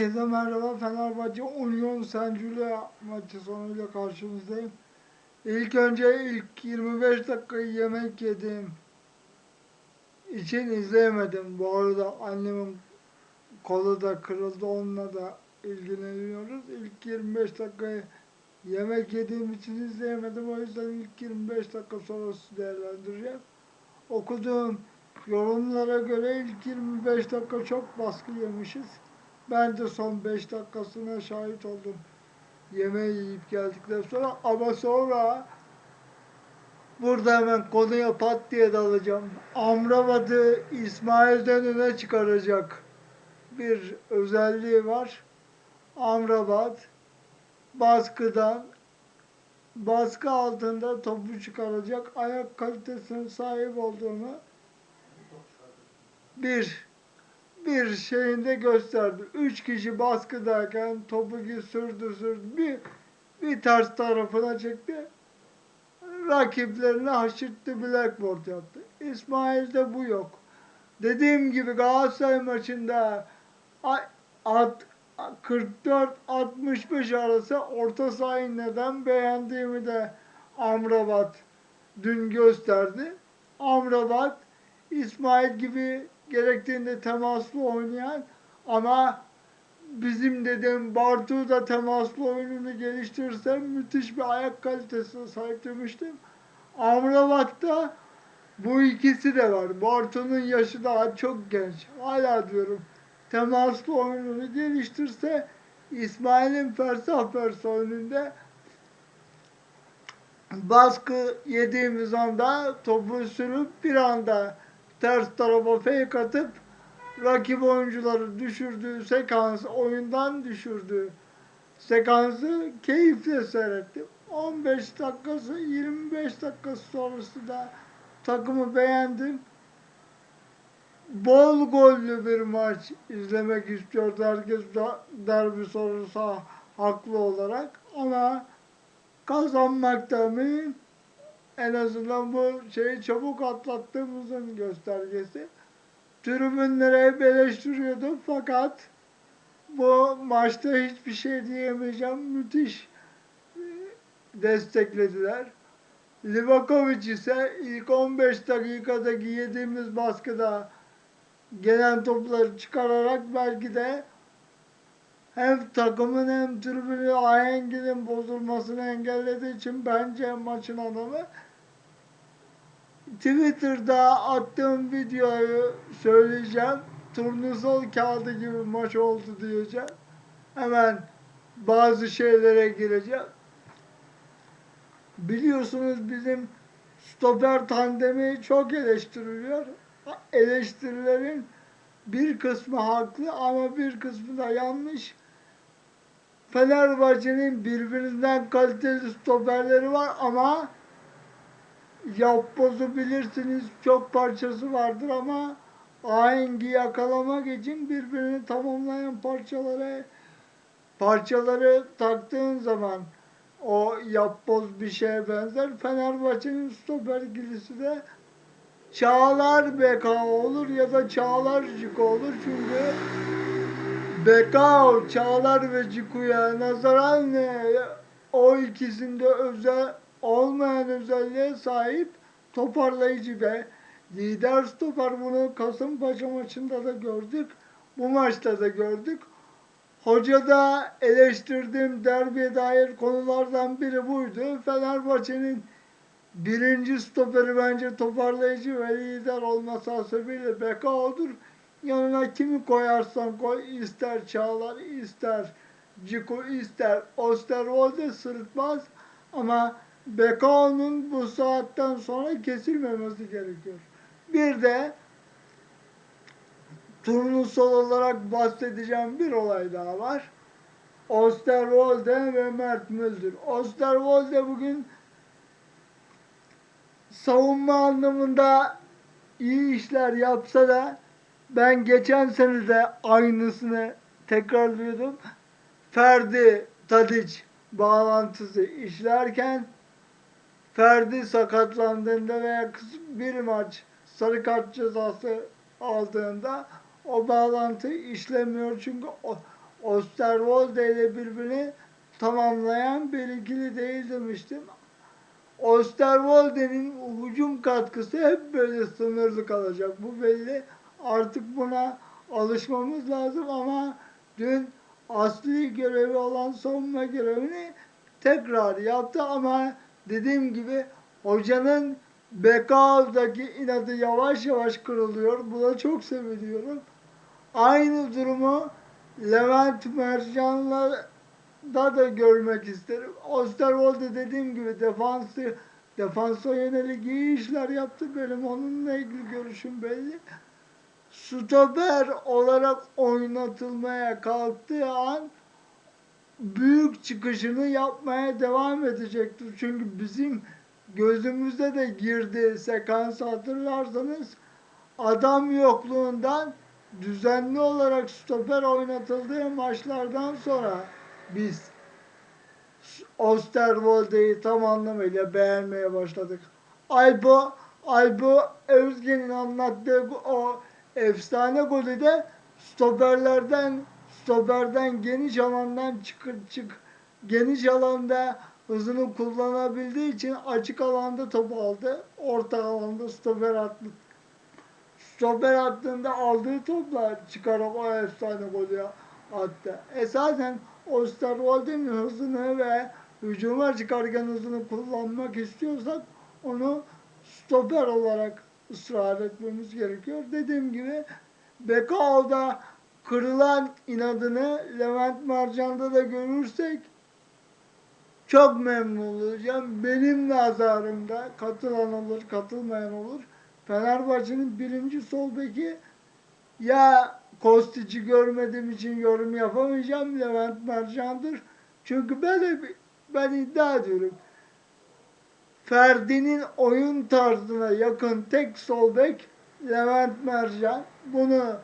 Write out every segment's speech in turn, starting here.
Herkese merhaba Fenerbahçe Union Saint-Gilloise maçı sonuyla karşınızdayım. İlk önce ilk 25 dakikayı yemek yedim. için izleyemedim. Bu arada annemin kolu da kırıldı onunla da ilgileniyoruz. İlk 25 dakikayı yemek yediğim için izleyemedim. O yüzden ilk 25 dakika sonrası değerlendireceğim. Okuduğum yorumlara göre ilk 25 dakika çok baskı yemişiz. Ben de son 5 dakikasına şahit oldum. Yemeği yiyip geldikten sonra ama sonra burada hemen konuya pat diye dalacağım. Amrabat'ı İsmail'den öne çıkaracak bir özelliği var. Amrabat baskıdan baskı altında topu çıkaracak ayak kalitesine sahip olduğunu bir bir şeyinde gösterdi. Üç kişi baskıdayken topu sürdü sürdü. Bir, bir ters tarafına çekti. Rakiplerini haşırttı Blackboard yaptı. İsmail'de bu yok. Dediğim gibi Galatasaray maçında at- 44-65 arası orta sahayı neden beğendiğimi de Amrabat dün gösterdi. Amrabat İsmail gibi gerektiğinde temaslı oynayan ama bizim dediğim Bartu da temaslı oyununu geliştirirse müthiş bir ayak kalitesine sahip demiştim. Amrabat'ta bu ikisi de var. Bartu'nun yaşı daha çok genç. Hala diyorum temaslı oyununu geliştirse İsmail'in fersah önünde baskı yediğimiz anda topu sürüp bir anda ters tarafa fake atıp rakip oyuncuları düşürdüğü sekans, oyundan düşürdüğü sekansı keyifle seyrettim. 15 dakikası, 25 dakikası sonrası da takımı beğendim. Bol gollü bir maç izlemek istiyordu herkes derbi ha- haklı olarak ama kazanmakta mühim. En azından bu şeyi çabuk atlattığımızın göstergesi. Tribünlere hep eleştiriyordum fakat bu maçta hiçbir şey diyemeyeceğim. Müthiş e, desteklediler. Livakovic ise ilk 15 dakikadaki yediğimiz baskıda gelen topları çıkararak belki de hem takımın hem tribünü ahenginin bozulmasını engellediği için bence maçın adamı Twitter'da attığım videoyu söyleyeceğim. Turnusol kağıdı gibi maç oldu diyeceğim. Hemen bazı şeylere gireceğim. Biliyorsunuz bizim stoper tandemi çok eleştiriliyor. Eleştirilerin bir kısmı haklı ama bir kısmı da yanlış. Fenerbahçe'nin birbirinden kaliteli stoperleri var ama yapbozu bilirsiniz çok parçası vardır ama ahengi yakalamak için birbirini tamamlayan parçaları parçaları taktığın zaman o yapboz bir şeye benzer. Fenerbahçe'nin stoper ikilisi de Çağlar Beka olur ya da Çağlar Ciko olur çünkü Bekao, Çağlar ve Ciku'ya nazaran e, o ikisinde özel olmayan özelliğe sahip toparlayıcı ve lider stoper bunu Kasımpaşa maçında da gördük. Bu maçta da gördük. Hocada eleştirdiğim derbiye dair konulardan biri buydu. Fenerbahçe'nin birinci stoperi bence toparlayıcı ve lider olması hasebiyle Bekao'dur. Yanına kimi koyarsan koy ister Çağlar ister Ciku ister Osterwolde sırıtmaz ama Bekao'nun bu saatten sonra kesilmemesi gerekiyor. Bir de turnusol olarak bahsedeceğim bir olay daha var. Osterwolde ve Mert Müldür. Osterwolde bugün savunma anlamında iyi işler yapsa da ben geçen sene de aynısını tekrarlıyordum. Ferdi Tadiç bağlantısı işlerken Ferdi sakatlandığında veya kıs- bir maç sarı kart cezası aldığında o bağlantı işlemiyor çünkü Osterwolde ile birbirini tamamlayan bir ikili değil demiştim. Osterwolde'nin hücum katkısı hep böyle sınırlı kalacak. Bu belli. Artık buna alışmamız lazım ama dün asli görevi olan savunma görevini tekrar yaptı ama dediğim gibi hocanın Bekao'daki inadı yavaş yavaş kırılıyor. Buna çok seviniyorum. Aynı durumu Levent Mercan'la da da görmek isterim. Osterwolde dediğim gibi defansı defansa yönelik iyi işler yaptı. Benim onunla ilgili görüşüm belli. Stoper olarak oynatılmaya kalktığı an büyük çıkışını yapmaya devam edecektir. Çünkü bizim gözümüzde de girdi sekans hatırlarsanız adam yokluğundan düzenli olarak stoper oynatıldığı maçlardan sonra biz Osterwolde'yi tam anlamıyla beğenmeye başladık. Aybo, Aybo Özgen'in anlattığı o efsane golü de stoperlerden stoperden geniş alandan çıkır çık geniş alanda hızını kullanabildiği için açık alanda topu aldı. Orta alanda stoper attı. Stoper attığında aldığı topla çıkarak o efsane golü attı. Esasen Osterwolde'nin hızını ve hücuma çıkarken hızını kullanmak istiyorsak onu stoper olarak ısrar etmemiz gerekiyor. Dediğim gibi Bekao'da kırılan inadını Levent Marcan'da da görürsek çok memnun olacağım. Benim nazarımda katılan olur, katılmayan olur. Fenerbahçe'nin birinci sol beki ya Kostiç'i görmediğim için yorum yapamayacağım. Levent Mercan'dır. Çünkü bir, ben iddia ediyorum. Ferdi'nin oyun tarzına yakın tek sol bek Levent Mercan. Bunu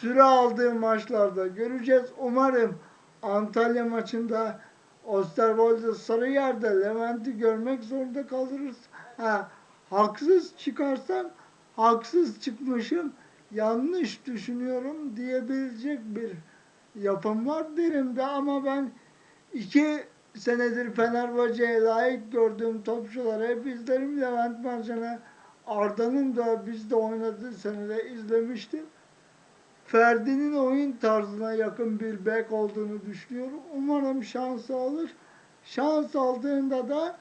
süre aldığı maçlarda göreceğiz. Umarım Antalya maçında Osterwolde Sarıyer'de Levent'i görmek zorunda kalırız. Ha, haksız çıkarsam haksız çıkmışım, yanlış düşünüyorum diyebilecek bir yapım var derim de ama ben iki senedir Fenerbahçe'ye layık gördüğüm topçuları hep izlerim. Levent Mercan'ı Arda'nın da bizde oynadığı senede izlemiştim. Ferdi'nin oyun tarzına yakın bir bek olduğunu düşünüyorum. Umarım şans alır. Şans aldığında da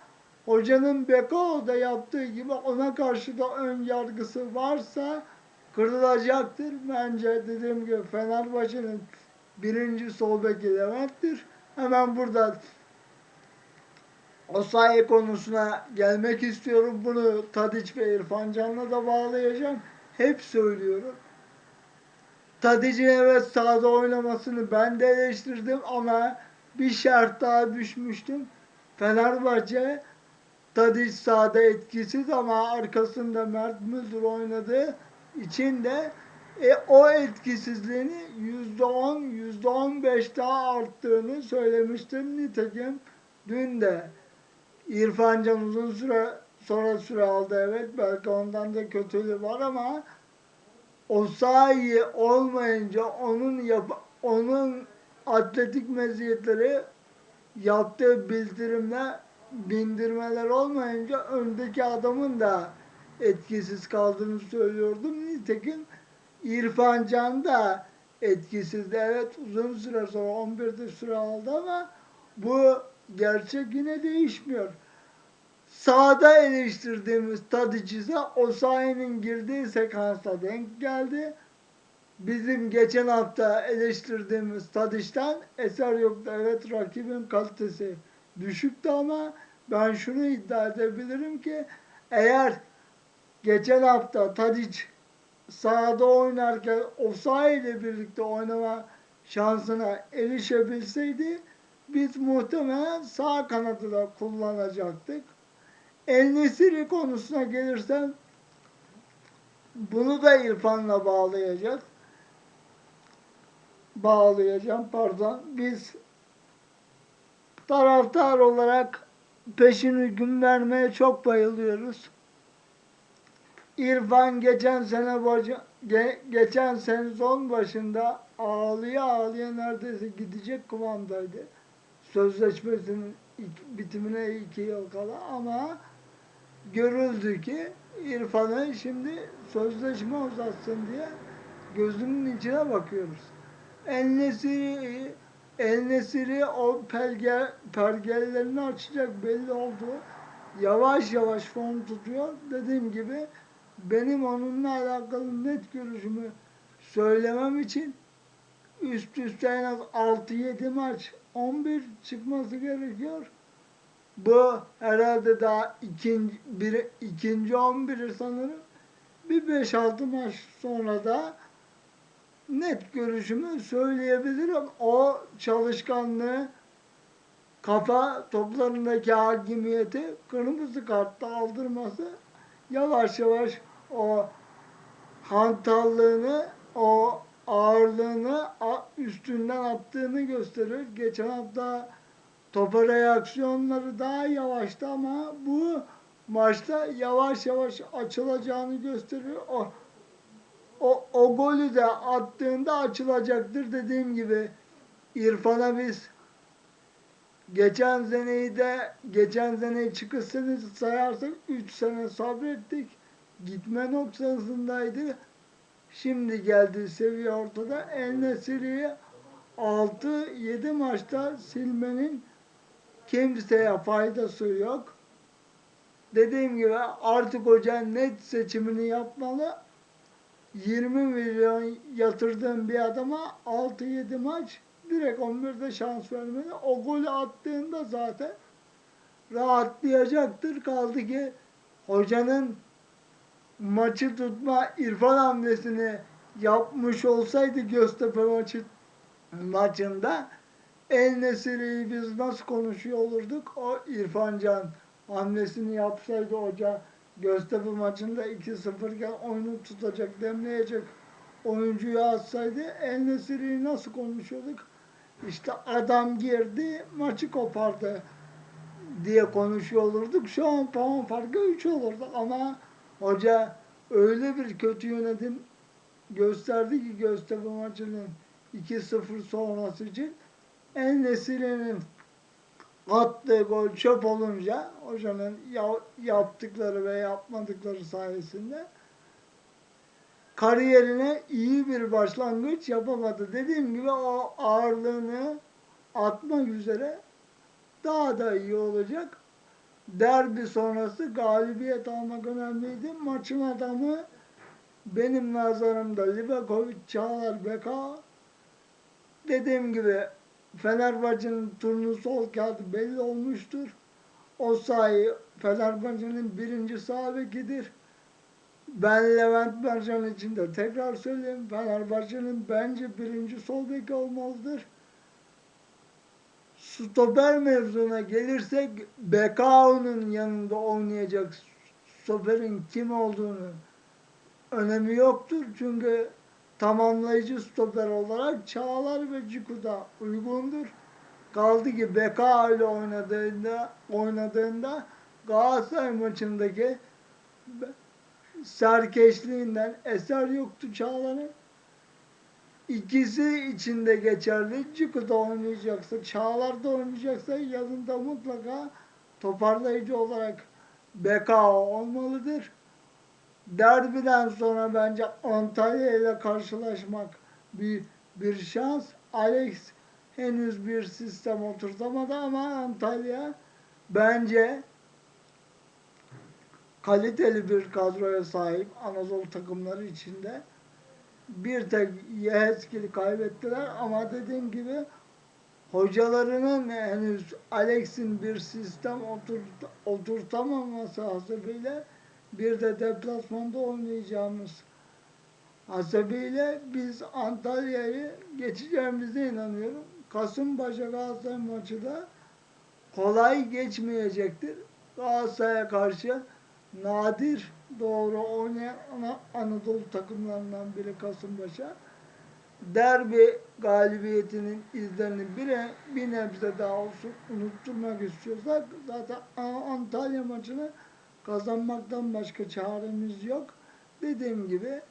hocanın Bekao'da yaptığı gibi ona karşı da ön yargısı varsa kırılacaktır. Bence dediğim gibi Fenerbahçe'nin birinci sol beki Levent'tir. Hemen burada Osayi konusuna gelmek istiyorum. Bunu Tadiç ve İrfan Can'la da bağlayacağım. Hep söylüyorum. Tadic'in evet sahada oynamasını ben de eleştirdim ama bir şart daha düşmüştüm. Fenerbahçe Tadic sahada etkisiz ama arkasında Mert Müldür oynadığı için de e, o etkisizliğini yüzde on, yüzde on beş daha arttığını söylemiştim. Nitekim dün de İrfan Can uzun süre sonra süre aldı evet belki ondan da kötülüğü var ama o sahi olmayınca onun yap onun atletik meziyetleri yaptığı bildirimler bindirmeler olmayınca öndeki adamın da etkisiz kaldığını söylüyordum. Nitekim İrfan Can da etkisizdi. Evet uzun süre sonra 11'de süre aldı ama bu gerçek yine değişmiyor. Sağda eleştirdiğimiz Tadic'ize Osayi'nin girdiği sekansa denk geldi. Bizim geçen hafta eleştirdiğimiz Tadic'ten eser yoktu. Evet rakibin kalitesi düşüktü ama ben şunu iddia edebilirim ki eğer geçen hafta Tadic sahada oynarken Osayi ile birlikte oynama şansına erişebilseydi biz muhtemelen sağ kanadı da kullanacaktık. El Nesiri konusuna gelirsem bunu da İrfan'la bağlayacak. Bağlayacağım pardon. Biz taraftar olarak peşini gün vermeye çok bayılıyoruz. İrfan geçen sene boca, ge, geçen sezon başında ağlıya ağlıya neredeyse gidecek kıvamdaydı. Sözleşmesinin bitimine iki yıl kala ama görüldü ki İrfan'ı şimdi sözleşme uzatsın diye gözümün içine bakıyoruz. El Nesiri, El Nesiri o pelge, pergellerini açacak belli oldu. Yavaş yavaş form tutuyor. Dediğim gibi benim onunla alakalı net görüşümü söylemem için üst üste en az 6-7 maç 11 çıkması gerekiyor. Bu herhalde daha ikinci, bir, ikinci 11'i sanırım. Bir 5-6 maç sonra da net görüşümü söyleyebilirim. O çalışkanlığı, kafa toplarındaki hakimiyeti kırmızı kartta aldırması yavaş yavaş o hantallığını, o ağırlığını üstünden attığını gösterir. Geçen hafta topa reaksiyonları daha yavaştı ama bu maçta yavaş yavaş açılacağını gösteriyor. O, o, o golü de attığında açılacaktır dediğim gibi. İrfan'a biz geçen seneyi de geçen seneyi çıkısını sayarsak 3 sene sabrettik. Gitme noktasındaydı. Şimdi geldiği seviye ortada. El Nesiri'yi 6-7 maçta silmenin kimseye faydası yok. Dediğim gibi artık hoca net seçimini yapmalı. 20 milyon yatırdığım bir adama 6-7 maç direkt 11'de şans vermeli. O golü attığında zaten rahatlayacaktır. Kaldı ki hocanın maçı tutma irfan hamlesini yapmış olsaydı Göztepe maçı maçında El Nesiri'yi biz nasıl konuşuyor olurduk? O İrfan Can hamlesini yapsaydı hoca Göztepe maçında 2-0 iken oyunu tutacak, demleyecek oyuncuyu atsaydı El Nesiri'yi nasıl konuşuyorduk? İşte adam girdi, maçı kopardı diye konuşuyor olurduk. Şu an puan farkı 3 olurdu ama hoca öyle bir kötü yönetim gösterdi ki Göztepe maçının 2-0 sonrası için El Nesiri'nin attığı gol çöp olunca hocanın ya- yaptıkları ve yapmadıkları sayesinde kariyerine iyi bir başlangıç yapamadı. Dediğim gibi o ağırlığını atmak üzere daha da iyi olacak. Derbi sonrası galibiyet almak önemliydi. Maçın adamı benim nazarımda Livakovic, Çağlar, Beka. Dediğim gibi Fenerbahçe'nin turnu sol kağıdı belli olmuştur. O sayı Fenerbahçe'nin birinci sağ bekidir. Ben Levent Mercan için de tekrar söyleyeyim. Fenerbahçe'nin bence birinci sol beki olmalıdır. Stoper mevzuna gelirsek Bekao'nun yanında oynayacak stoperin kim olduğunu önemi yoktur. Çünkü tamamlayıcı stoper olarak Çağlar ve Ciku'da uygundur. Kaldı ki Beka ile oynadığında, oynadığında Galatasaray maçındaki serkeşliğinden eser yoktu Çağlar'ın. İkisi içinde geçerli. Ciku da oynayacaksa, Çağlar da oynayacaksa yanında mutlaka toparlayıcı olarak Beka olmalıdır. Derbiden sonra bence Antalya ile karşılaşmak bir bir şans. Alex henüz bir sistem oturtamadı ama Antalya bence kaliteli bir kadroya sahip Anadolu takımları içinde. Bir tek Yeheskil'i kaybettiler ama dediğim gibi hocalarının henüz Alex'in bir sistem oturt, oturtamaması hasebiyle bir de deplasmanda oynayacağımız hasebiyle biz Antalya'yı geçeceğimize inanıyorum. Kasımpaşa Galatasaray maçı da kolay geçmeyecektir. Galatasaray'a karşı nadir doğru oynayan Ana- Anadolu takımlarından biri Kasımpaşa. Derbi galibiyetinin izlerini bir, bir nebze daha olsun unutturmak istiyorsak zaten Antalya maçını kazanmaktan başka çaremiz yok. Dediğim gibi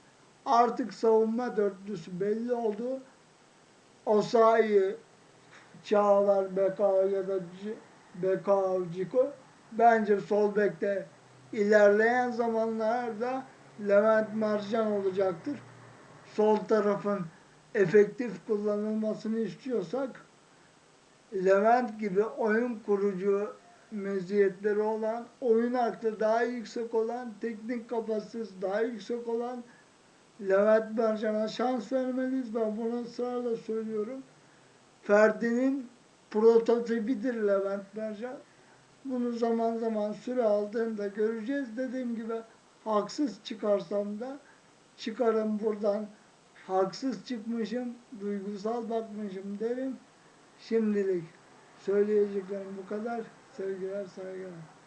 artık savunma dörtlüsü belli oldu. Osayi, Çağlar, Beka ya da C- Beka, Ciko bence sol bekte ilerleyen zamanlarda Levent Mercan olacaktır. Sol tarafın efektif kullanılmasını istiyorsak Levent gibi oyun kurucu meziyetleri olan, oyun aklı daha yüksek olan, teknik kapasitesi daha yüksek olan Levent Mercan'a şans vermeliyiz. Ben bunu ısrarla söylüyorum. Ferdi'nin prototipidir Levent Mercan. Bunu zaman zaman süre aldığında göreceğiz. Dediğim gibi haksız çıkarsam da çıkarım buradan haksız çıkmışım, duygusal bakmışım derim. Şimdilik söyleyeceklerim bu kadar. Sevgiler, saygılar.